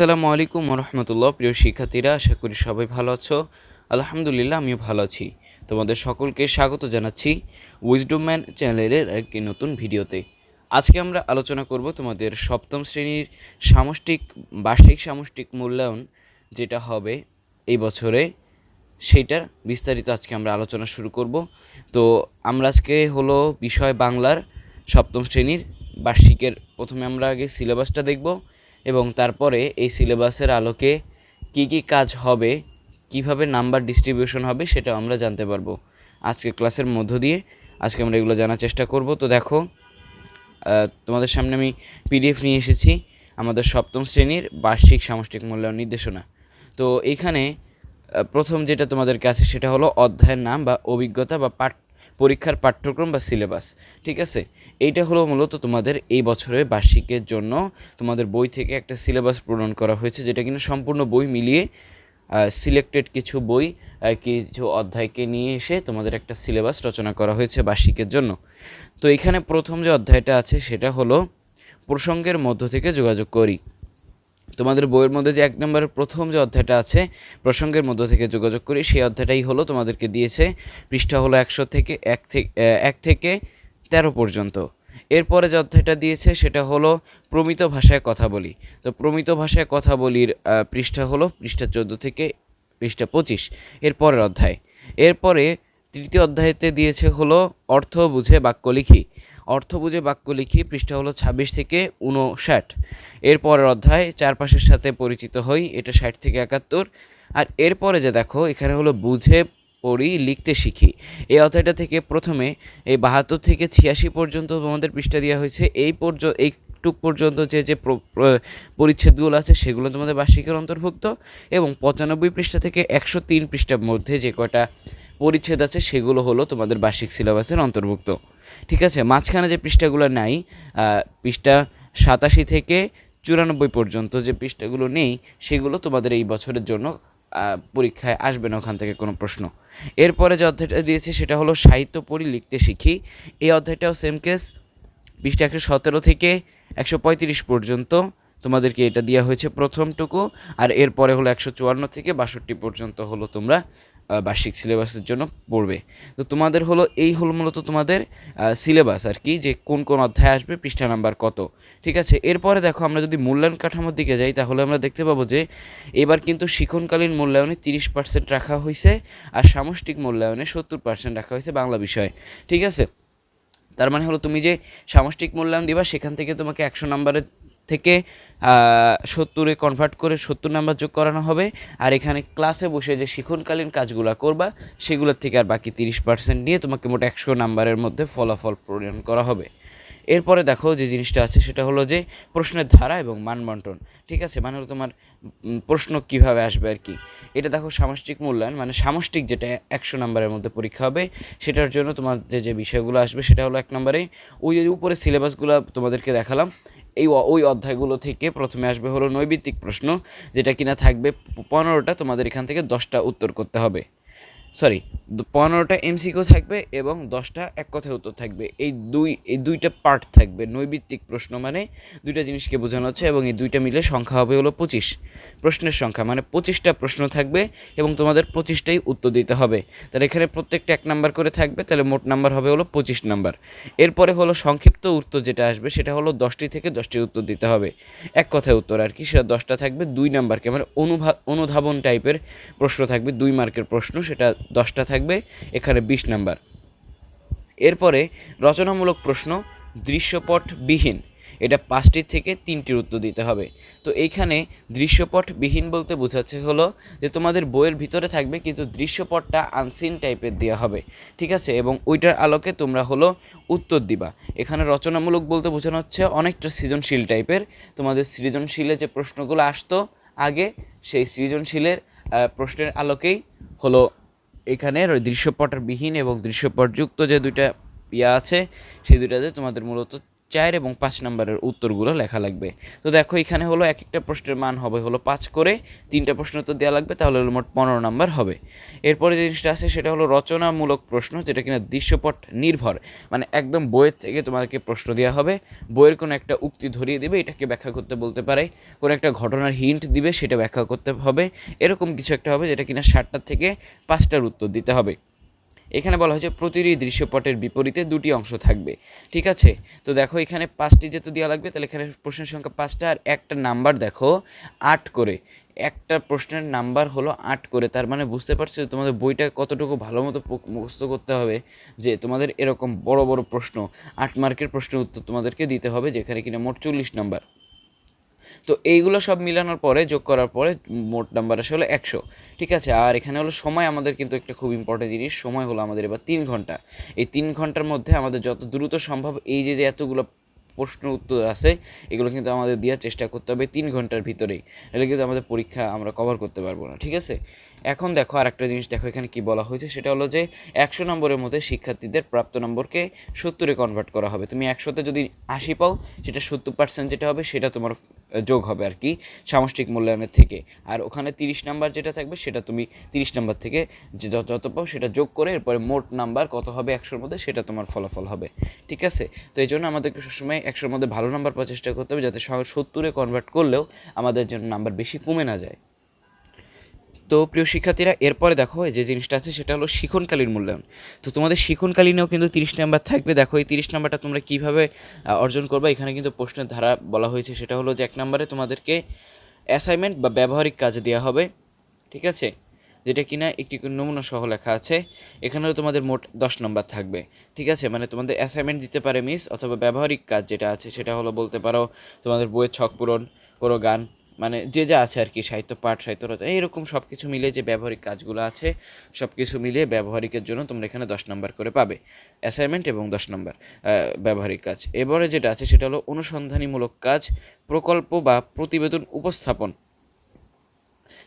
আসসালামু আলাইকুম রহমতুল্লাহ। প্রিয় শিক্ষার্থীরা, আশা করি সবাই ভালো আছো। আলহামদুলিল্লাহ, আমিও ভালো আছি। তোমাদের সকলকে স্বাগত জানাচ্ছি উইজডম ম্যান চ্যানেলের একটি নতুন ভিডিওতে। আজকে আমরা আলোচনা করব তোমাদের সপ্তম শ্রেণির সামষ্টিক, বার্ষিক সামষ্টিক মূল্যায়ন যেটা হবে এই বছরে সেইটার বিস্তারিত আজকে আমরা আলোচনা শুরু করব। তো আমরা আজকে হলো বিষয় বাংলার সপ্তম শ্রেণির বার্ষিকের। প্রথমে আমরা আগে সিলেবাসটা দেখব। এবং তারপরে এই সিলেবাসের আলোকে কি কি কাজ হবে কীভাবে নাম্বার ডিস্ট্রিবিউশন হবে সেটা আমরা জানতে পারব। আজকে ক্লাসের মধ্য দিয়ে আজকে আমরা এগুলো জানার চেষ্টা করব। তো দেখো তোমাদের সামনে আমি পিডিএফ নিয়ে এসেছি আমাদের সপ্তম শ্রেণির বার্ষিক সামষ্টিক মূল্যায়ন নির্দেশনা। তো এইখানে আহ, প্রথম যেটা তোমাদের কাছে সেটা হলো অধ্যায়ের নাম বা অভিজ্ঞতা বা পাঠ পরীক্ষার পাঠ্যক্রম বা সিলেবাস, ঠিক আছে? এইটা হলো মূলত তোমাদের এই বছরের বার্ষিকের জন্য তোমাদের বই থেকে একটা সিলেবাস প্রণয়ন করা হয়েছে, যেটা কিনা সম্পূর্ণ বই মিলিয়ে সিলেক্টেড কিছু বই কিছু অধ্যায়কে নিয়ে এসে তোমাদের একটা সিলেবাস রচনা করা হয়েছে বার্ষিকের জন্য। তো এখানে প্রথম যে অধ্যায়টা আছে, সেটা হলো প্রসঙ্গের মধ্য থেকে যোগাযোগ করি। তোমাদের বইয়ের মধ্যে যে এক নম্বরের প্রথম যে অধ্যায়টা আছে, প্রসঙ্গের মধ্য থেকে যোগাযোগ করি, সেই অধ্যায়টাই হলো তোমাদেরকে দিয়েছে, পৃষ্ঠা হলো একশো থেকে এক থেকে এক থেকে তেরো পর্যন্ত। এরপরে যে অধ্যায়টা দিয়েছে, সেটা হলো প্রমিত ভাষায় কথা বলি। তো প্রমিত ভাষায় কথা বলির পৃষ্ঠা হলো পৃষ্ঠা চোদ্দ থেকে পৃষ্ঠা পঁচিশ, এরপরের অধ্যায়। এরপরে তৃতীয় অধ্যায়তে দিয়েছে হলো অর্থ বুঝে বাক্য লিখি। অর্থ বুঝে বাক্য লিখি, পৃষ্ঠা হলো ছাব্বিশ থেকে উনষাট এরপরের অধ্যায়, চারপাশের সাথে পরিচিত হই, এটা ষাট থেকে একাত্তর। আর এরপরে যে দেখো, এখানে হলো বুঝে পড়ি, লিখতে শিখি। এই অধ্যায়টা থেকে প্রথমে এই বাহাত্তর থেকে ছিয়াশি পর্যন্ত তোমাদের পৃষ্ঠা দেওয়া হয়েছে। এই পর্যন্ত এইটুক পর্যন্ত যে যে প্র- প্র- পরিচ্ছেদগুলো আছে, সেগুলো তোমাদের বার্ষিকের অন্তর্ভুক্ত। এবং পঁচানব্বই পৃষ্ঠা থেকে একশো তিন পৃষ্ঠার মধ্যে যে কয়টা পরিচ্ছেদ আছে, সেগুলো হলো তোমাদের বার্ষিক সিলেবাসের অন্তর্ভুক্ত। ঠিক আছে? মাঝখানে যে পৃষ্ঠাগুলো নাই পৃষ্ঠা সাতাশি থেকে চুরানব্বই পর্যন্ত যে পৃষ্ঠাগুলো নেই, সেগুলো তোমাদের এই বছরের জন্য পরীক্ষায় আসবে না ওখান থেকে কোনো প্রশ্ন। এরপরে যে অধ্যায়টা দিয়েছে, সেটা হলো সাহিত্য পড়ি, লিখতে শিখি। এই অধ্যায়টাও সেম কেস পৃষ্ঠা একশো সতেরো থেকে একশো পঁয়ত্রিশ পর্যন্ত তোমাদেরকে এটা দেওয়া হয়েছে প্রথমটুকু, আর এরপরে হলো একশো চুয়ান্ন থেকে বাষট্টি পর্যন্ত হলো তোমরা বার্ষিক সিলেবাসের জন্য পড়বে। তো তোমাদের হলো, এই হলো মূলত তোমাদের সিলেবাস আর কি, যে কোন কোন অধ্যায় আসবে, পৃষ্ঠা নাম্বার কত। ঠিক আছে? এরপরে দেখো, আমরা যদি মূল্যায়ন কাঠামোর দিকে যাই, তাহলে আমরা দেখতে পাবো যে, এবার কিন্তু শিক্ষণকালীন মূল্যায়নে তিরিশ পার্সেন্ট রাখা হয়েছে আর সামষ্টিক মূল্যায়নে সত্তর পার্সেন্ট রাখা হয়েছে বাংলা বিষয়ে। ঠিক আছে? তার মানে হলো, তুমি যে সামষ্টিক মূল্যায়ন দিবা, সেখান থেকে তোমাকে একশো নাম্বারের থেকে সত্তরে কনভার্ট করে সত্তর নাম্বার যোগ করানো হবে। আর এখানে ক্লাসে বসে যে শিখনকালীন কাজগুলো করবা, সেগুলোর থেকে আর বাকি তিরিশ পার্সেন্ট নিয়ে তোমাকে মোট একশো নাম্বারের মধ্যে ফলাফল প্রদান করা হবে। এরপরে দেখো যে জিনিসটা আছে, সেটা হলো যে প্রশ্নের ধারা এবং মানবন্টন ঠিক আছে? মানে হলো তোমার প্রশ্ন কীভাবে আসবে আর কি? এটা দেখো সামষ্টিক মূল্যায়ন মানে সামষ্টিক যেটা একশো নাম্বারের মধ্যে পরীক্ষা হবে, সেটার জন্য তোমার যে যে বিষয়গুলো আসবে, সেটা হলো এক নম্বরে ওই যে উপরে সিলেবাসগুলো তোমাদেরকে দেখালাম এই ওই অধ্যায়গুলো থেকে প্রথমে আসবে হলো নৈবিত্তিক প্রশ্ন, যেটা কিনা থাকবে পনেরোটা, তোমাদের এখান থেকে দশটা উত্তর করতে হবে। সরি পনেরোটা এমসিকিউ থাকবে এবং দশটা এক কথায় উত্তর থাকবে। এই দুই, এই দুইটা পার্ট থাকবে, নৈবিত্তিক প্রশ্ন মানে দুইটা জিনিসকে বোঝানো হচ্ছে এবং এই দুইটা মিলে সংখ্যা হবে হলো পঁচিশ। প্রশ্নের সংখ্যা মানে পঁচিশটা প্রশ্ন থাকবে এবং তোমাদের পঁচিশটাই উত্তর দিতে হবে। তাহলে এখানে প্রত্যেকটা এক নাম্বার করে থাকবে, তাহলে মোট নাম্বার হবে হলো পঁচিশ নাম্বার এরপরে হলো সংক্ষিপ্ত উত্তর যেটা আসবে, সেটা হলো দশটি থেকে দশটি উত্তর দিতে হবে। এক কথায় উত্তর আর কি, সেটা দশটা থাকবে, দুই নাম্বারকে মানে অনুভা অনুধাবন টাইপের প্রশ্ন থাকবে, দুই মার্কের প্রশ্ন, সেটা দশটা থাকবে, এখানে বিশ নাম্বার। এরপরে রচনামূলক প্রশ্ন, দৃশ্যপটবিহীন। এটা পাঁচটি থেকে তিনটির উত্তর দিতে হবে। তো এইখানে দৃশ্যপটবিহীন বলতে বোঝাচ্ছে হলো যে তোমাদের বইয়ের ভিতরে থাকবে কিন্তু দৃশ্যপটটা আনসিন টাইপের দেওয়া হবে। ঠিক আছে? এবং ওইটার আলোকে তোমরা হলো উত্তর দিবা। এখানে রচনামূলক বলতে বোঝানো হচ্ছে অনেকটা সৃজনশীল টাইপের তোমাদের সৃজনশীলে যে প্রশ্নগুলো আসতো আগে, সেই সৃজনশীলের প্রশ্নের আলোকেই হলো এখানে দৃশ্যপটবিহীন এবং দৃশ্যপটযুক্ত যে দুইটা ইয়া আছে সেই দুইটাতে তোমাদের মূলত চার এবং পাঁচ নম্বরের উত্তরগুলো লেখা লাগবে। তো দেখো, এখানে হলো এক একটা প্রশ্নের মান হবে হলো পাঁচ করে, তিনটা প্রশ্ন উত্তর দেওয়া লাগবে, তাহলে হলো মোট পনেরো নম্বর হবে। এরপরে যে জিনিসটা আছে, সেটা হলো রচনামূলক প্রশ্ন, যেটা কিনা দৃশ্যপট নির্ভর মানে একদম বইয়ের থেকে তোমাকে প্রশ্ন দেওয়া হবে। বইয়ের কোনো একটা উক্তি ধরিয়ে দেবে, এটাকে ব্যাখ্যা করতে বলতে পারে। কোনো একটা ঘটনার হিন্ট দিবে, সেটা ব্যাখ্যা করতে হবে। এরকম কিছু একটা হবে, যেটা কিনা ষাটটার থেকে পাঁচটার উত্তর দিতে হবে। এখানে বলা হয়েছে প্রতিটি দৃশ্যপটের বিপরীতে দুটি অংশ থাকবে। ঠিক আছে? তো দেখো এখানে পাঁচটি যেহেতু দেওয়া লাগবে, তাহলে এখানে প্রশ্নের সংখ্যা পাঁচটা আর একটা নাম্বার দেখো, আট করে। একটা প্রশ্নের নাম্বার হলো আট করে, তার মানে বুঝতে পারছ তোমাদের বইটা কতটুকু ভালো মতো মুখস্থ করতে হবে যে তোমাদের এরকম বড় বড় প্রশ্ন, আট মার্কের প্রশ্নের উত্তর তোমাদেরকে দিতে হবে, যেখানে কিনা মোট চল্লিশ নাম্বার। তো এইগুলো সব মিলানোর পরে, যোগ করার পরে মোট নাম্বার আসে হলো একশো। ঠিক আছে? আর এখানে হলো সময় আমাদের কিন্তু একটা খুব ইম্পর্টেন্ট জিনিস, সময় হলো আমাদের এবার তিন ঘণ্টা। এই তিন ঘণ্টার মধ্যে আমাদের যত দ্রুত সম্ভব এই যে যে এতগুলো প্রশ্ন উত্তর আছে, এগুলো কিন্তু আমাদের দেওয়ার চেষ্টা করতে হবে তিন ঘণ্টার ভিতরেই। এটা কিন্তু আমাদের পরীক্ষা আমরা কভার করতে পারব না, ঠিক আছে? এখন দেখো আর একটা জিনিস, দেখো এখানে কি বলা হয়েছে? সেটা হলো যে একশো নম্বরের মধ্যে শিক্ষার্থীদের প্রাপ্ত নম্বরকে সত্তরে কনভার্ট করা হবে। তুমি একশোতে যদি আশি পাও, সেটা সত্তর পার্সেন্ট যেটা হবে, সেটা তোমার যোগ হবে আর কি সামষ্টিক মূল্যায়নের থেকে। আর ওখানে তিরিশ নাম্বার যেটা থাকবে, সেটা তুমি তিরিশ নাম্বার থেকে যে যত পাও, সেটা যোগ করে এরপরে মোট নাম্বার কত হবে একশোর মধ্যে, সেটা তোমার ফলাফল হবে। ঠিক আছে? তো এই জন্য আমাদেরকে সবসময় একশোর মধ্যে ভালো নাম্বার পাওয়ার চেষ্টা করতে হবে, যাতে সত্তরে কনভার্ট করলেও আমাদের জন্য নাম্বার বেশি কমে না যায়। তো প্রিয় শিক্ষার্থীরা, এরপরে দেখো যে জিনিসটা আছে, সেটা হলো শিখনকালীন মূল্যায়ন। তো তোমাদের শিখনকালীনেও কিন্তু তিরিশ নাম্বার থাকবে। দেখো, এই তিরিশ নাম্বারটা তোমরা কীভাবে অর্জন করবে, এখানে কিন্তু প্রশ্নের ধারা বলা হয়েছে। সেটা হলো যে এক নম্বরে তোমাদেরকে অ্যাসাইনমেন্ট বা ব্যবহারিক কাজ দেওয়া হবে, ঠিক আছে? যেটা কিনা একটি নমুনা সহ লেখা আছে। এখানেও তোমাদের মোট দশ নম্বর থাকবে, ঠিক আছে? মানে তোমাদের অ্যাসাইনমেন্ট দিতে পারে মিস অথবা ব্যবহারিক কাজ যেটা আছে, সেটা হলো বলতে পারো তোমাদের বইয়ের ছক পূরণ কোনো গান মানে যে যা আছে আর কি সাহিত্য পাঠ সাহিত্য রচনা এইরকম সব কিছু মিলে যে ব্যবহারিক কাজগুলো আছে সব কিছু মিলিয়ে ব্যবহারিকের জন্য তোমরা এখানে দশ নম্বর করে পাবে। অ্যাসাইনমেন্ট এবং দশ নম্বর ব্যবহারিক কাজ। এবারে যেটা আছে সেটা হলো অনুসন্ধানীমূলক কাজ, প্রকল্প বা প্রতিবেদন উপস্থাপন।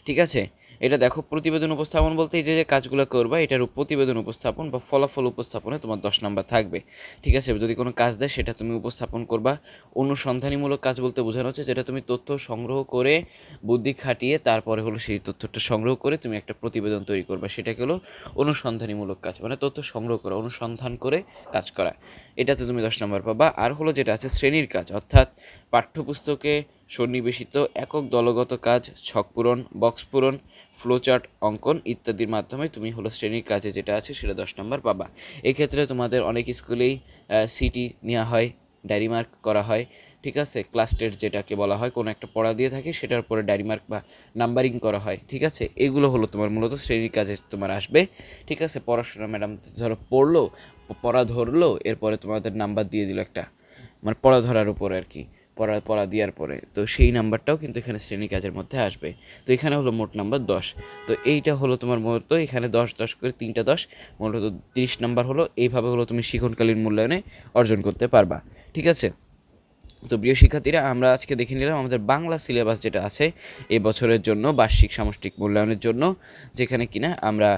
ঠিক আছে? এটা দেখো, প্রতিবেদন উপস্থাপন বলতে এই যে কাজগুলো করবা, এটার প্রতিবেদন উপস্থাপন বা ফলাফল উপস্থাপনে তোমার দশ নাম্বার থাকবে। ঠিক আছে? যদি কোনো কাজ দেয়, সেটা তুমি উপস্থাপন করবা। অনুসন্ধানীমূলক কাজ বলতে বোঝানো হচ্ছে যেটা তুমি তথ্য সংগ্রহ করে, বুদ্ধি খাটিয়ে, তারপরে হলো সেই তথ্যটা সংগ্রহ করে তুমি একটা প্রতিবেদন তৈরি করবা। সেটাকে হলো অনুসন্ধানীমূলক কাজ মানে তথ্য সংগ্রহ করা, অনুসন্ধান করে কাজ করা। এটাতে তুমি দশ নম্বর পাবা। আর হলো যেটা আছে, শ্রেণির কাজ, অর্থাৎ পাঠ্যপুস্তকে সন্নিবেশিত একক দলগত কাজ, ছক পূরণ, বক্স পূরণ ফ্লোচার্ট অঙ্কন ইত্যাদির মাধ্যমে তুমি হলো শ্রেণির কাজে যেটা আছে সেটা দশ নম্বর পাবা। এক্ষেত্রে তোমাদের অনেক স্কুলেই সিটি নেওয়া হয় ডায়েরি মার্ক করা হয়, ঠিক আছে? ক্লাস টেট যেটাকে বলা হয়, কোনো একটা পড়া দিয়ে থাকে, সেটার উপরে ডায়েরি মার্ক বা নাম্বারিং করা হয়, ঠিক আছে? এগুলো হলো তোমার মূলত শ্রেণির কাজে তোমার আসবে, ঠিক আছে? পড়াশোনা ম্যাডাম ধরো পড়ল, পড়া ধরলো, এরপরে তোমাদের নাম্বার দিয়ে দিল একটা মানে পড়া ধরার উপরে আর কি। পড়া পড়া দেওয়ার পরে। তো সেই নাম্বারটাও কিন্তু এখানে শ্রেণি কাজের মধ্যে আসবে। তো এখানে হলো মোট নাম্বার দশ। তো এইটা হলো তোমার মূলত এখানে দশ দশ করে তিনটা দশ। মূলত তিরিশ নাম্বার হলো, এইভাবে হলো তুমি শিখনকালীন মূল্যায়নে অর্জন করতে পারবা। ঠিক আছে? তো প্রিয় শিক্ষার্থীরা, আমরা আজকে দেখে নিলাম আমাদের বাংলা সিলেবাস যেটা আছে এই বছরের জন্য, বার্ষিক সামষ্টিক মূল্যায়নের জন্য, যেখানে কিনা আমরা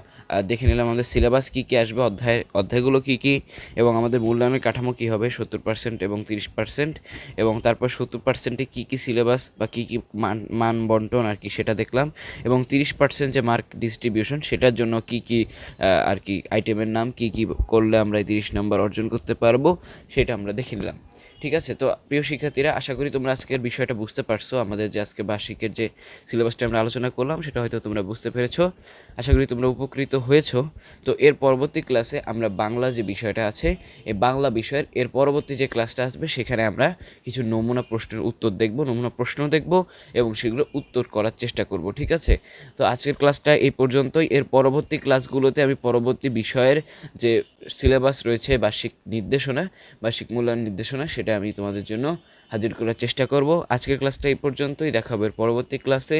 দেখে নিলাম আমাদের সিলেবাস কী কী আসবে, অধ্যায়, অধ্যায়গুলো কী কী, এবং আমাদের মূল্যায়নের কাঠামো কী হবে, সত্তর পার্সেন্ট এবং তিরিশ পার্সেন্ট এবং তারপর সত্তর পার্সেন্টে কী কী সিলেবাস বা কী কী মান মান বন্টন আর কি সেটা দেখলাম, এবং তিরিশ পার্সেন্ট যে মার্ক ডিস্ট্রিবিউশন সেটার জন্য কী কী আর কি আইটেমের নাম, কী কী করলে আমরা এই তিরিশ নম্বর অর্জন করতে পারব, সেটা আমরা দেখে নিলাম। ঠিক আছে? তো প্রিয় শিক্ষার্থীরা, আশা করি তোমরা আজকের বিষয়টা বুঝতে পারছ। আমাদের যে আজকে বার্ষিকের যে সিলেবাসটা আমরা আলোচনা করলাম, সেটা হয়তো তোমরা বুঝতে পেরেছ। আশা করি তোমরা উপকৃত হয়েছো। তো এর পরবর্তী ক্লাসে আমরা বাংলা যে বিষয়টা আছে, এই বাংলা বিষয়ের এর পরবর্তী যে ক্লাসটা আসবে, সেখানে আমরা কিছু নমুনা প্রশ্নের উত্তর দেখব, নমুনা প্রশ্ন দেখব এবং সেগুলো উত্তর করার চেষ্টা করব, ঠিক আছে? তো আজকের ক্লাসটা এই পর্যন্তই। এর পরবর্তী ক্লাসগুলোতে আমি পরবর্তী বিষয়ের যে সিলেবাস রয়েছে, বার্ষিক নির্দেশনা, বার্ষিক মূল্যায়ন নির্দেশনা, সেটা আমি তোমাদের জন্য হাজির করার চেষ্টা করব। আজকের ক্লাসটা এই পর্যন্তই। দেখাবে পরবর্তী ক্লাসে।